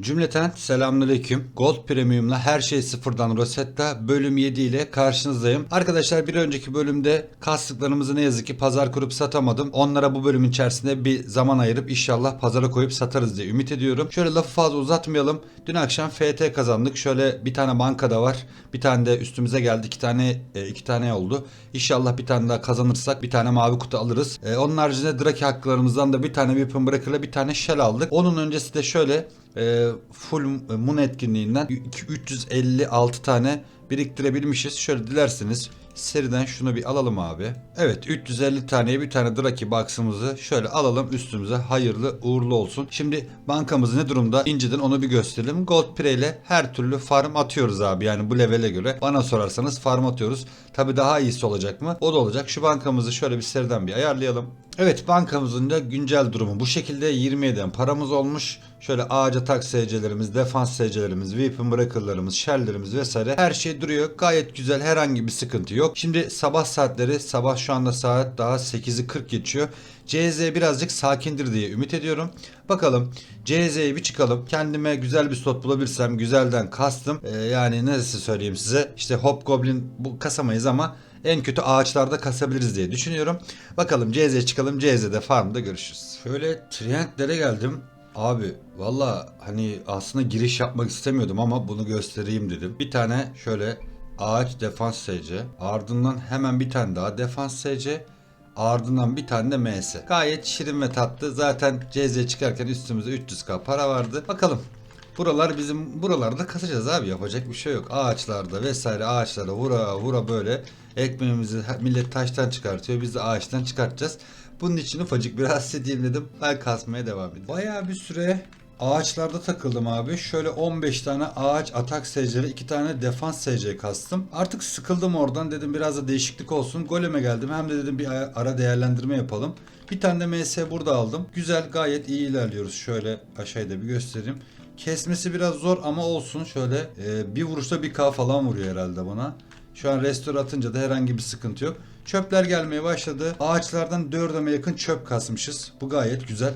Cümleten selamünaleyküm. Gold Premium'la her şey sıfırdan Rosetta bölüm 7 ile karşınızdayım. Arkadaşlar bir önceki bölümde kastıklarımızı ne yazık ki pazar kurup satamadım. Onlara bu bölüm içerisinde bir zaman ayırıp inşallah pazara koyup satarız diye ümit ediyorum. Şöyle lafı fazla uzatmayalım. Dün akşam FT kazandık. Şöyle bir tane bankada var. Bir tane de üstümüze geldi. iki tane e, iki tane oldu. İnşallah bir tane daha kazanırsak bir tane mavi kutu alırız. E, onun haricinde Draki haklarımızdan da bir tane Weapon Breaker'la bir tane Shell aldık. Onun öncesi de şöyle e, full Moon etkinliğinden 356 tane biriktirebilmişiz. Şöyle dilerseniz seriden şunu bir alalım abi. Evet 350 taneye bir tane Draki box'ımızı şöyle alalım üstümüze hayırlı uğurlu olsun. Şimdi bankamız ne durumda? İnciden onu bir gösterelim. Gold Pre ile her türlü farm atıyoruz abi yani bu levele göre. Bana sorarsanız farm atıyoruz. Tabi daha iyisi olacak mı? O da olacak. Şu bankamızı şöyle bir seriden bir ayarlayalım. Evet bankamızın da güncel durumu bu şekilde 27'den paramız olmuş. Şöyle ağaca tak SC'lerimiz, defans SC'lerimiz, weapon breaker'larımız, shell'lerimiz vesaire her şey duruyor. Gayet güzel herhangi bir sıkıntı yok. Şimdi sabah saatleri sabah şu anda saat daha 8'i 40 geçiyor. CZ birazcık sakindir diye ümit ediyorum. Bakalım CZ'ye bir çıkalım. Kendime güzel bir slot bulabilirsem güzelden kastım. Ee, yani nasıl söyleyeyim size işte Hobgoblin bu kasamayız ama en kötü ağaçlarda kasabiliriz diye düşünüyorum. Bakalım CZ çıkalım. CZ'de farmda görüşürüz. Şöyle Triangle'lere geldim. Abi valla hani aslında giriş yapmak istemiyordum ama bunu göstereyim dedim. Bir tane şöyle ağaç defans SC. Ardından hemen bir tane daha defans SC. Ardından bir tane de MS. Gayet şirin ve tatlı. Zaten CZ çıkarken üstümüzde 300k para vardı. Bakalım Buralar bizim buralarda kasacağız abi yapacak bir şey yok. Ağaçlarda vesaire ağaçlara vura vura böyle ekmeğimizi millet taştan çıkartıyor biz de ağaçtan çıkartacağız. Bunun için ufacık bir edeyim dedim. Ben kasmaya devam edeyim. Bayağı bir süre ağaçlarda takıldım abi. Şöyle 15 tane ağaç atak SC'leri 2 tane defans SC kastım. Artık sıkıldım oradan dedim biraz da değişiklik olsun. Goleme geldim hem de dedim bir ara değerlendirme yapalım. Bir tane de MS burada aldım. Güzel gayet iyi ilerliyoruz. Şöyle aşağıda bir göstereyim. Kesmesi biraz zor ama olsun. Şöyle e, bir vuruşta bir K falan vuruyor herhalde bana. Şu an restore atınca da herhangi bir sıkıntı yok. Çöpler gelmeye başladı. Ağaçlardan 4'e yakın çöp kasmışız. Bu gayet güzel.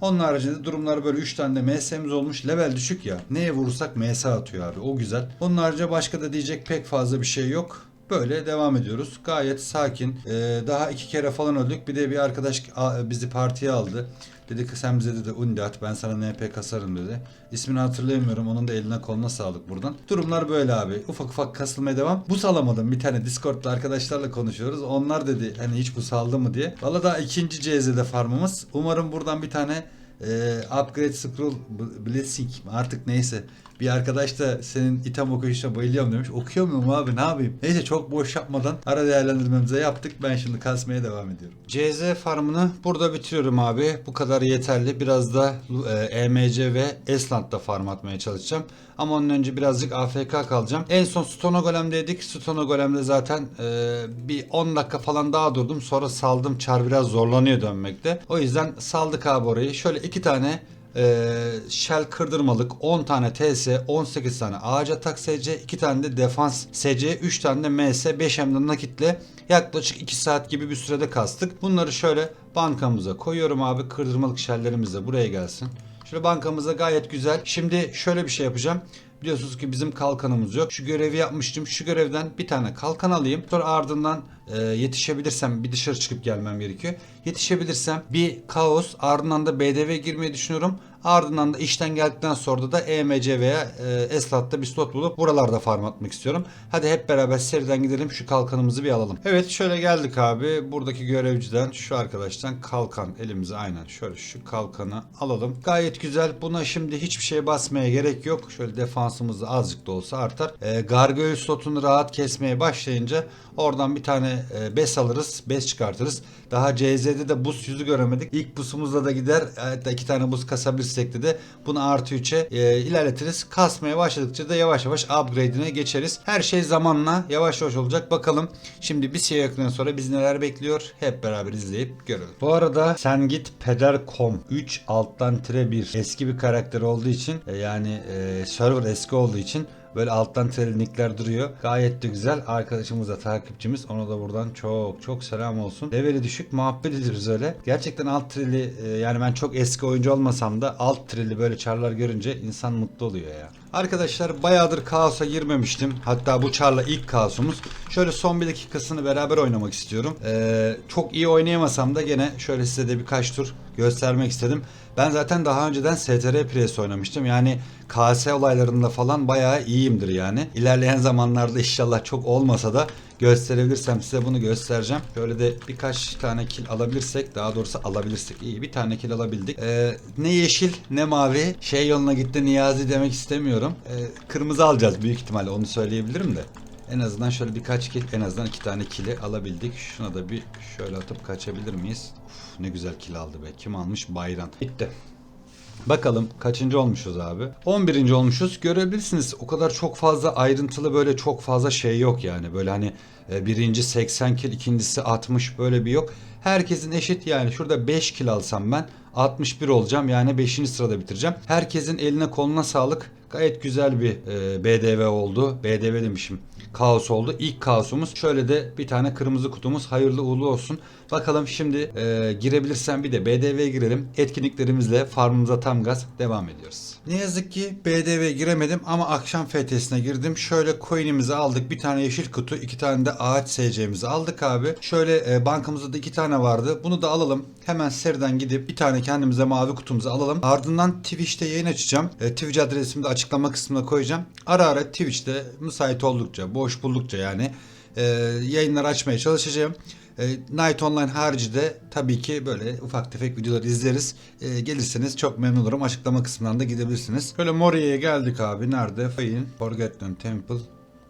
Onun haricinde durumlar böyle 3 tane de MS'miz olmuş. Level düşük ya. Neye vurursak MS atıyor abi. O güzel. Onun haricinde başka da diyecek pek fazla bir şey yok. Böyle devam ediyoruz. Gayet sakin. Ee, daha iki kere falan öldük. Bir de bir arkadaş bizi partiye aldı. Dedi ki sen bize dedi undi ben sana NP kasarım dedi. İsmini hatırlayamıyorum. Onun da eline koluna sağlık buradan. Durumlar böyle abi. Ufak ufak kasılmaya devam. Bu salamadım. Bir tane Discord'da arkadaşlarla konuşuyoruz. Onlar dedi hani hiç bu saldı mı diye. Valla daha ikinci CZ'de farmımız. Umarım buradan bir tane e, upgrade scroll blessing artık neyse bir arkadaş da senin item okuyuşuna bayılıyorum demiş. Okuyor muyum abi ne yapayım? Neyse çok boş yapmadan ara değerlendirmemize yaptık. Ben şimdi kasmaya devam ediyorum. CZ farmını burada bitiriyorum abi. Bu kadar yeterli. Biraz da e, EMC ve Esland'da farm atmaya çalışacağım. Ama onun önce birazcık AFK kalacağım. En son Stono Golem'deydik. Stono Golem'de zaten e, bir 10 dakika falan daha durdum. Sonra saldım. Çar biraz zorlanıyor dönmekte. O yüzden saldık abi orayı. Şöyle iki tane e, shell kırdırmalık 10 tane TS 18 tane ağaç atak SC 2 tane de defans SC 3 tane de MS 5 hem de nakitle yaklaşık 2 saat gibi bir sürede kastık. Bunları şöyle bankamıza koyuyorum abi kırdırmalık shelllerimiz de buraya gelsin. Şöyle bankamıza gayet güzel. Şimdi şöyle bir şey yapacağım. Biliyorsunuz ki bizim kalkanımız yok. Şu görevi yapmıştım. Şu görevden bir tane kalkan alayım. Sonra ardından e, yetişebilirsem bir dışarı çıkıp gelmem gerekiyor. Yetişebilirsem bir kaos ardından da BDV girmeyi düşünüyorum. Ardından da işten geldikten sonra da EMC veya e, Eslat'ta bir slot bulup buralarda farm atmak istiyorum. Hadi hep beraber seriden gidelim şu kalkanımızı bir alalım. Evet şöyle geldik abi. Buradaki görevciden şu arkadaştan kalkan elimize aynen şöyle şu kalkanı alalım. Gayet güzel. Buna şimdi hiçbir şey basmaya gerek yok. Şöyle defansımız azıcık da olsa artar. E, Gargoyle slotunu rahat kesmeye başlayınca oradan bir tane e, bes alırız. Bes çıkartırız. Daha CZ'de de buz yüzü göremedik. İlk busumuzla da gider. Hatta iki tane buz kasabilirsek de bunu artı 3'e e, ilerletiriz. Kasmaya başladıkça da yavaş yavaş upgrade'ine geçeriz. Her şey zamanla yavaş yavaş olacak. Bakalım şimdi bir şey yakından sonra bizi neler bekliyor. Hep beraber izleyip görelim. Bu arada sen git peder.com 3 alttan tire 1 eski bir karakter olduğu için e, yani e, server eski olduğu için Böyle alttan trelinikler duruyor. Gayet de güzel. Arkadaşımız da takipçimiz. Ona da buradan çok çok selam olsun. Leveli düşük muhabbet ediyoruz öyle. Gerçekten alt treli e, yani ben çok eski oyuncu olmasam da alt treli böyle çarlar görünce insan mutlu oluyor ya. Arkadaşlar bayağıdır kaosa girmemiştim. Hatta bu çarla ilk kaosumuz. Şöyle son bir dakikasını beraber oynamak istiyorum. Ee, çok iyi oynayamasam da gene şöyle size de birkaç tur göstermek istedim. Ben zaten daha önceden STR Press oynamıştım. Yani KS olaylarında falan bayağı iyiyimdir yani. İlerleyen zamanlarda inşallah çok olmasa da gösterebilirsem size bunu göstereceğim. Şöyle de birkaç tane kil alabilirsek daha doğrusu alabilirsek iyi bir tane kil alabildik. Ee, ne yeşil ne mavi şey yoluna gitti Niyazi demek istemiyorum. Ee, kırmızı alacağız büyük ihtimalle onu söyleyebilirim de. En azından şöyle birkaç kil en azından iki tane kili alabildik. Şuna da bir şöyle atıp kaçabilir miyiz? Uf, ne güzel kil aldı be. Kim almış? Bayran. Bitti. Bakalım kaçıncı olmuşuz abi? 11. olmuşuz. Görebilirsiniz o kadar çok fazla ayrıntılı böyle çok fazla şey yok yani. Böyle hani e, birinci 80 kil, ikincisi 60 böyle bir yok. Herkesin eşit yani şurada 5 kil alsam ben 61 olacağım yani 5. sırada bitireceğim. Herkesin eline koluna sağlık. Gayet güzel bir e, BDV oldu. BDV demişim. Kaos oldu. İlk kaosumuz. Şöyle de bir tane kırmızı kutumuz. Hayırlı uğurlu olsun. Bakalım şimdi e, girebilirsem bir de BDV'ye girelim. Etkinliklerimizle farmımıza tam gaz devam ediyoruz. Ne yazık ki BDV'ye giremedim ama akşam FT'sine girdim. Şöyle coin'imizi aldık. Bir tane yeşil kutu, iki tane de ağaç SC'mizi aldık abi. Şöyle e, bankamızda da iki tane vardı. Bunu da alalım. Hemen seriden gidip bir tane kendimize mavi kutumuzu alalım. Ardından Twitch'te yayın açacağım. E, Twitch adresimi de açıklama kısmına koyacağım. Ara ara Twitch'te müsait oldukça, boş buldukça yani e, yayınlar açmaya çalışacağım. E, Night Online harici de tabii ki böyle ufak tefek videolar izleriz. E, gelirseniz çok memnun olurum. Açıklama kısmından da gidebilirsiniz. Böyle Moria'ya geldik abi. Nerede? Fayın, Forgotten Temple,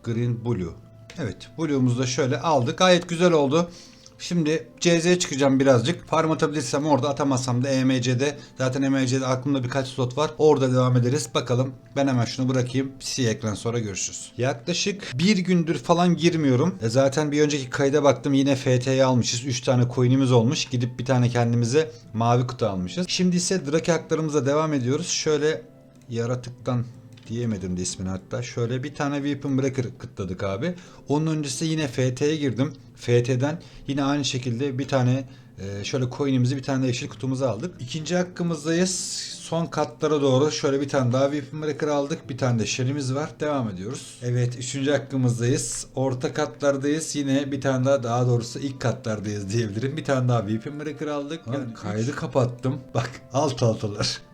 Green Blue. Evet Blue'umuzu da şöyle aldık. Gayet güzel oldu. Şimdi CZ'ye çıkacağım birazcık. Farm atabilirsem orada atamazsam da EMC'de. Zaten EMC'de aklımda birkaç slot var. Orada devam ederiz. Bakalım ben hemen şunu bırakayım. Siyah ekran sonra görüşürüz. Yaklaşık bir gündür falan girmiyorum. E zaten bir önceki kayda baktım yine FT'yi almışız. 3 tane coin'imiz olmuş. Gidip bir tane kendimize mavi kutu almışız. Şimdi ise Drake haklarımıza devam ediyoruz. Şöyle yaratıktan diyemedim de ismini hatta. Şöyle bir tane Weapon Breaker kıtladık abi. Onun öncesi yine FT'ye girdim. FT'den yine aynı şekilde bir tane e, şöyle coin'imizi bir tane yeşil kutumuzu aldık. İkinci hakkımızdayız. Son katlara doğru şöyle bir tane daha Weapon Breaker aldık. Bir tane de şelimiz var. Devam ediyoruz. Evet üçüncü hakkımızdayız. Orta katlardayız. Yine bir tane daha daha doğrusu ilk katlardayız diyebilirim. Bir tane daha Weapon Breaker aldık. Lan kaydı kapattım. Bak alt altılar.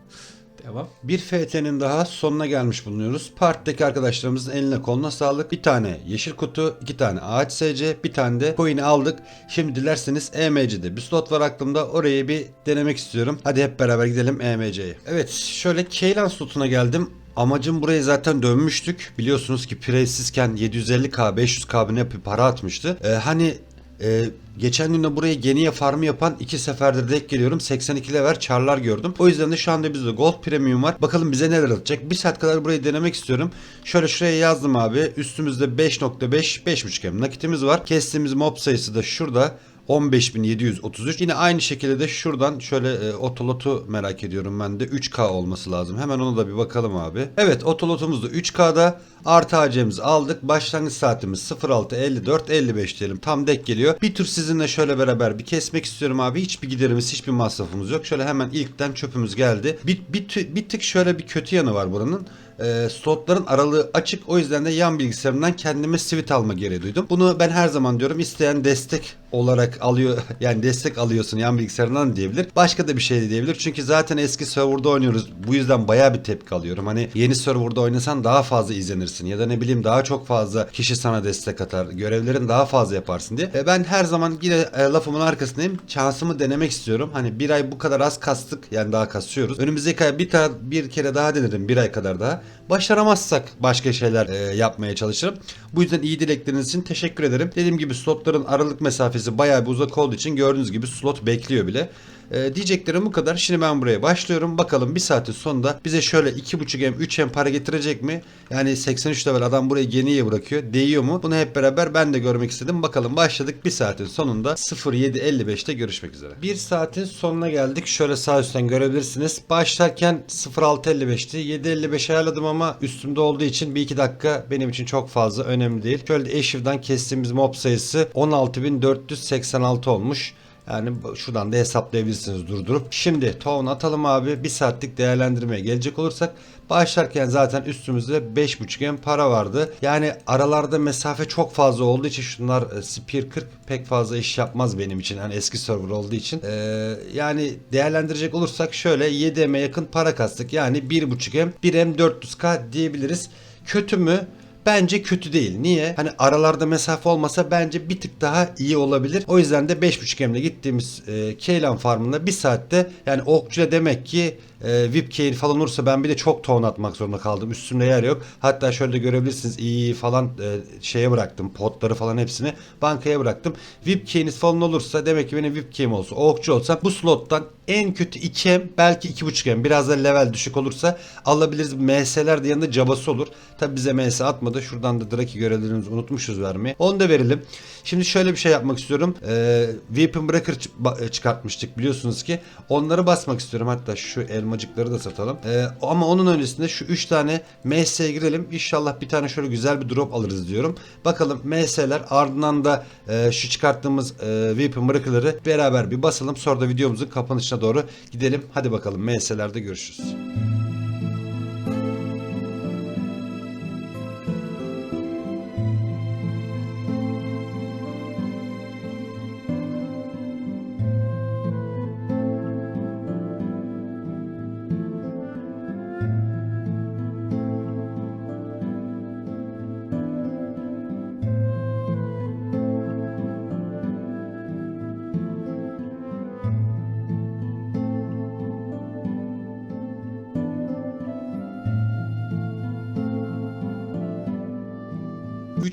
Devam. Bir FT'nin daha sonuna gelmiş bulunuyoruz. Part'taki arkadaşlarımızın eline koluna sağlık. Bir tane yeşil kutu, iki tane ağaç SC, bir tane de coin'i aldık. Şimdi dilerseniz EMC'de bir slot var aklımda. Orayı bir denemek istiyorum. Hadi hep beraber gidelim EMC'ye. Evet şöyle Keylan slotuna geldim. Amacım buraya zaten dönmüştük. Biliyorsunuz ki Preysizken 750k 500k ne yapıp para atmıştı. Ee, hani ee, geçen gün de buraya Geniye farmı yapan iki seferdir denk geliyorum. 82 level çarlar gördüm. O yüzden de şu anda bizde Gold Premium var. Bakalım bize neler atacak. Bir saat kadar burayı denemek istiyorum. Şöyle şuraya yazdım abi. Üstümüzde 5.5 5.5 hem nakitimiz var. Kestiğimiz mob sayısı da şurada. 15.733. Yine aynı şekilde de şuradan şöyle e, otolotu merak ediyorum ben de 3K olması lazım. Hemen ona da bir bakalım abi. Evet otolotumuz da 3K'da. Artı AC'mizi aldık. Başlangıç saatimiz 06.54 55 diyelim. Tam dek geliyor. Bir tur sizinle şöyle beraber bir kesmek istiyorum abi. Hiçbir giderimiz, hiçbir masrafımız yok. Şöyle hemen ilkten çöpümüz geldi. Bir, bir, bir tık şöyle bir kötü yanı var buranın e, slotların aralığı açık. O yüzden de yan bilgisayarımdan kendime switch alma gereği duydum. Bunu ben her zaman diyorum isteyen destek olarak alıyor yani destek alıyorsun yan bilgisayarından diyebilir. Başka da bir şey de diyebilir. Çünkü zaten eski serverda oynuyoruz. Bu yüzden bayağı bir tepki alıyorum. Hani yeni serverda oynasan daha fazla izlenirsin ya da ne bileyim daha çok fazla kişi sana destek atar. Görevlerin daha fazla yaparsın diye. E, ben her zaman yine e, lafımın arkasındayım. Şansımı denemek istiyorum. Hani bir ay bu kadar az kastık. Yani daha kasıyoruz. Önümüzdeki ay bir, bir kere daha denerim. Bir ay kadar daha. Başaramazsak başka şeyler e, yapmaya çalışırım. Bu yüzden iyi dilekleriniz için teşekkür ederim. Dediğim gibi slotların aralık mesafesi bayağı bir uzak olduğu için gördüğünüz gibi slot bekliyor bile. Ee, diyeceklerim bu kadar. Şimdi ben buraya başlıyorum. Bakalım bir saatin sonunda bize şöyle 2.5M 3M para getirecek mi? Yani 83 level adam burayı geniye bırakıyor. Değiyor mu? Bunu hep beraber ben de görmek istedim. Bakalım başladık. Bir saatin sonunda 07.55'te görüşmek üzere. Bir saatin sonuna geldik. Şöyle sağ üstten görebilirsiniz. Başlarken 06.55'ti. 7.55 ayarladım ama üstümde olduğu için bir iki dakika benim için çok fazla önemli değil. Şöyle de Eşiv'den kestiğimiz mob sayısı 16.486 olmuş. Yani şuradan da hesaplayabilirsiniz durdurup. Şimdi tohum atalım abi. Bir saatlik değerlendirmeye gelecek olursak başlarken zaten üstümüzde 5.5 M para vardı. Yani aralarda mesafe çok fazla olduğu için şunlar e, Spear 40 pek fazla iş yapmaz benim için. Hani eski server olduğu için. Ee, yani değerlendirecek olursak şöyle 7 M'e yakın para kastık. Yani 1.5 M 1 M 400K diyebiliriz. Kötü mü? Bence kötü değil. Niye? Hani aralarda mesafe olmasa bence bir tık daha iyi olabilir. O yüzden de 5.5 M'de gittiğimiz e, Keylan farmında bir saatte yani okçuyla demek ki e, VIP Key'in falan olursa ben bir de çok ton atmak zorunda kaldım. Üstümde yer yok. Hatta şöyle de görebilirsiniz iyi falan e, şeye bıraktım. Potları falan hepsini bankaya bıraktım. VIP Key'iniz falan olursa demek ki benim VIP Key'im olsa okçu olsam bu slottan en kötü 2M belki 2.5M biraz da level düşük olursa alabiliriz. MS'ler de yanında cabası olur. Tabi bize MS atmadı. Şuradan da Draki görevlerimizi unutmuşuz vermeyi. Onu da verelim. Şimdi şöyle bir şey yapmak istiyorum. Ee, Weapon Breaker ba- çıkartmıştık biliyorsunuz ki. Onları basmak istiyorum. Hatta şu elmacıkları da satalım. Ee, ama onun öncesinde şu 3 tane MS'ye girelim. İnşallah bir tane şöyle güzel bir drop alırız diyorum. Bakalım MS'ler ardından da e, şu çıkarttığımız e, Weapon Breaker'ları beraber bir basalım. Sonra da videomuzun kapanışına doğru gidelim. Hadi bakalım MS'lerde görüşürüz.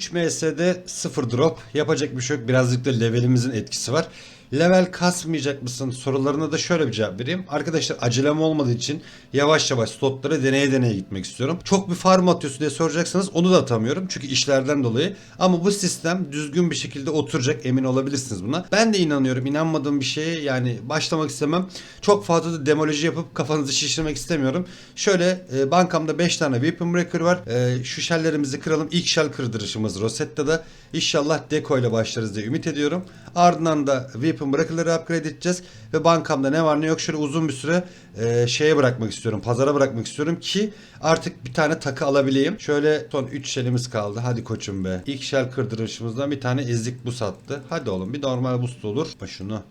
Üç MS'de 0 drop. Yapacak bir şey yok. Birazcık da levelimizin etkisi var. Level kasmayacak mısın sorularına da şöyle bir cevap vereyim. Arkadaşlar acelem olmadığı için yavaş yavaş slotlara deneye deneye gitmek istiyorum. Çok bir farm atıyorsun diye soracaksanız onu da atamıyorum. Çünkü işlerden dolayı. Ama bu sistem düzgün bir şekilde oturacak emin olabilirsiniz buna. Ben de inanıyorum. İnanmadığım bir şeye yani başlamak istemem. Çok fazla da demoloji yapıp kafanızı şişirmek istemiyorum. Şöyle e, bankamda 5 tane Weapon Breaker var. E, şu shelllerimizi kıralım. İlk shell kırdırışımız Rosetta'da. İnşallah Deco ile başlarız diye ümit ediyorum. Ardından da Weapon Breaker'ları upgrade edeceğiz. Ve bankamda ne var ne yok şöyle uzun bir süre e, şeye bırakmak istiyorum. Pazara bırakmak istiyorum ki artık bir tane takı alabileyim. Şöyle son 3 shellimiz kaldı. Hadi koçum be. İlk shell kırdırışımızdan bir tane ezik boost attı. Hadi oğlum bir normal boost olur. Şunu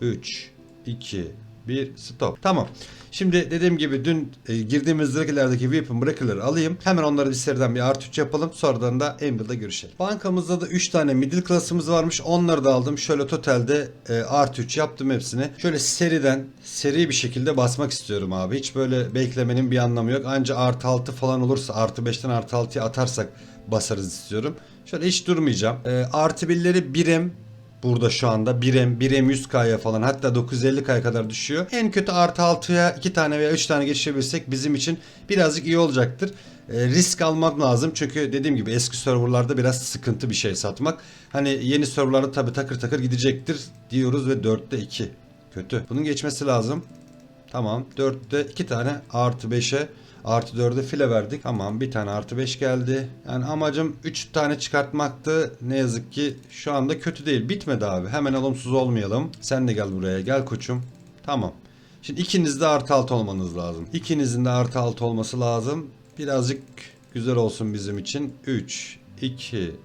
3 2 bir stop. Tamam. Şimdi dediğim gibi dün e, girdiğimiz zırhilerdeki weapon breaker'ları alayım. Hemen onları bir bir artı 3 yapalım. Sonradan da Anvil'da görüşelim. Bankamızda da 3 tane middle class'ımız varmış. Onları da aldım. Şöyle totalde e, artı 3 yaptım hepsini. Şöyle seriden seri bir şekilde basmak istiyorum abi. Hiç böyle beklemenin bir anlamı yok. Anca artı 6 falan olursa artı 5'ten artı 6'ya atarsak basarız istiyorum. Şöyle hiç durmayacağım. E, artı 1'leri 1M Burada şu anda 1M, 1M 100K'ya falan hatta 950K'ya kadar düşüyor. En kötü artı 6'ya 2 tane veya 3 tane geçebilirsek bizim için birazcık iyi olacaktır. E, risk almak lazım çünkü dediğim gibi eski serverlarda biraz sıkıntı bir şey satmak. Hani yeni serverlarda tabi takır takır gidecektir diyoruz ve 4'te 2. Kötü. Bunun geçmesi lazım. Tamam. 4'te 2 tane artı 5'e artı 4'e file verdik. Tamam bir tane artı 5 geldi. Yani amacım 3 tane çıkartmaktı. Ne yazık ki şu anda kötü değil. Bitmedi abi. Hemen olumsuz olmayalım. Sen de gel buraya. Gel koçum. Tamam. Şimdi ikiniz de artı 6 olmanız lazım. İkinizin de artı 6 olması lazım. Birazcık güzel olsun bizim için. 3, 2,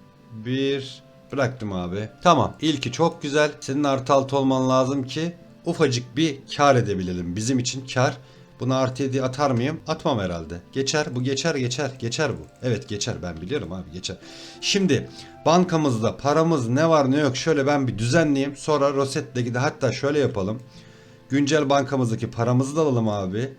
1... Bıraktım abi. Tamam. İlki çok güzel. Senin artı 6 olman lazım ki ufacık bir kar edebilelim. Bizim için kar. Buna artı 7 atar mıyım? Atmam herhalde. Geçer. Bu geçer geçer. Geçer bu. Evet geçer. Ben biliyorum abi geçer. Şimdi bankamızda paramız ne var ne yok şöyle ben bir düzenleyeyim. Sonra Roset'le gide hatta şöyle yapalım. Güncel bankamızdaki paramızı da alalım abi.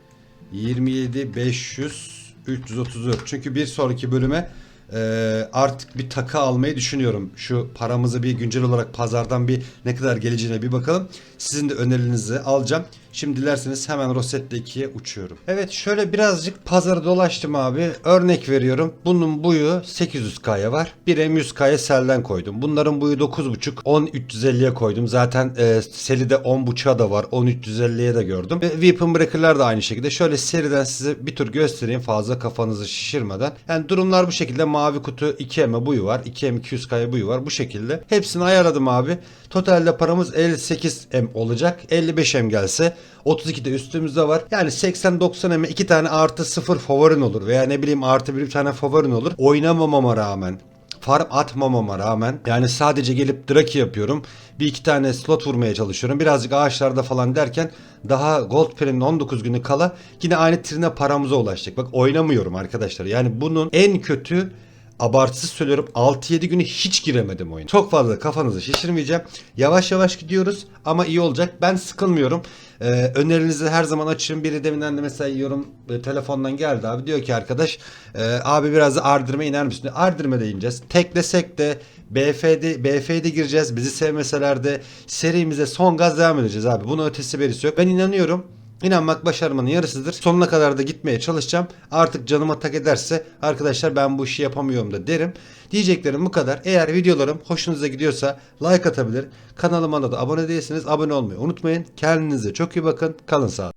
27 500 334. Çünkü bir sonraki bölüme Ee, artık bir takı almayı düşünüyorum. Şu paramızı bir güncel olarak pazardan bir ne kadar geleceğine bir bakalım. Sizin de önerilerinizi alacağım. Şimdi dilerseniz hemen Rosetta 2'ye uçuyorum. Evet şöyle birazcık pazarı dolaştım abi. Örnek veriyorum. Bunun boyu 800K'ya var. Bir M100K'ya selden koydum. Bunların boyu 9.5. 10.350'ye koydum. Zaten e, seride 10.5'a da var. 10.350'ye de gördüm. Ve Weapon Breaker'lar da aynı şekilde. Şöyle seriden size bir tur göstereyim fazla kafanızı şişirmeden. Yani durumlar bu şekilde. Mavi kutu 2M boyu var. 2M 200K'ya boyu var. Bu şekilde. Hepsini ayarladım abi. Totalde paramız 58M olacak. 55M gelse 32 de üstümüzde var. Yani 80-90M'e 2 tane artı 0 favorin olur. Veya ne bileyim artı bir tane favorin olur. Oynamamama rağmen farm atmamama rağmen yani sadece gelip draki yapıyorum. Bir iki tane slot vurmaya çalışıyorum. Birazcık ağaçlarda falan derken daha Gold Premium'in 19 günü kala yine aynı trine paramıza ulaştık. Bak oynamıyorum arkadaşlar. Yani bunun en kötü abartısız söylüyorum 6-7 günü hiç giremedim oyuna. Çok fazla kafanızı şişirmeyeceğim. Yavaş yavaş gidiyoruz ama iyi olacak. Ben sıkılmıyorum. Ee, önerilerinizi her zaman açın. Biri deminden de mesela yorum e, telefondan geldi abi. Diyor ki arkadaş e, abi biraz da Ardırm'a iner misin? diyor. Ardırma'da ineceğiz. Teklesek de BF'de BF'de gireceğiz. Bizi sevmeseler de serimize son gaz devam edeceğiz abi. Bunun ötesi berisi yok. Ben inanıyorum. İnanmak başarmanın yarısıdır. Sonuna kadar da gitmeye çalışacağım. Artık canıma tak ederse arkadaşlar ben bu işi yapamıyorum da derim. Diyeceklerim bu kadar. Eğer videolarım hoşunuza gidiyorsa like atabilir. Kanalıma da abone değilseniz abone olmayı unutmayın. Kendinize çok iyi bakın. Kalın sağlıcakla.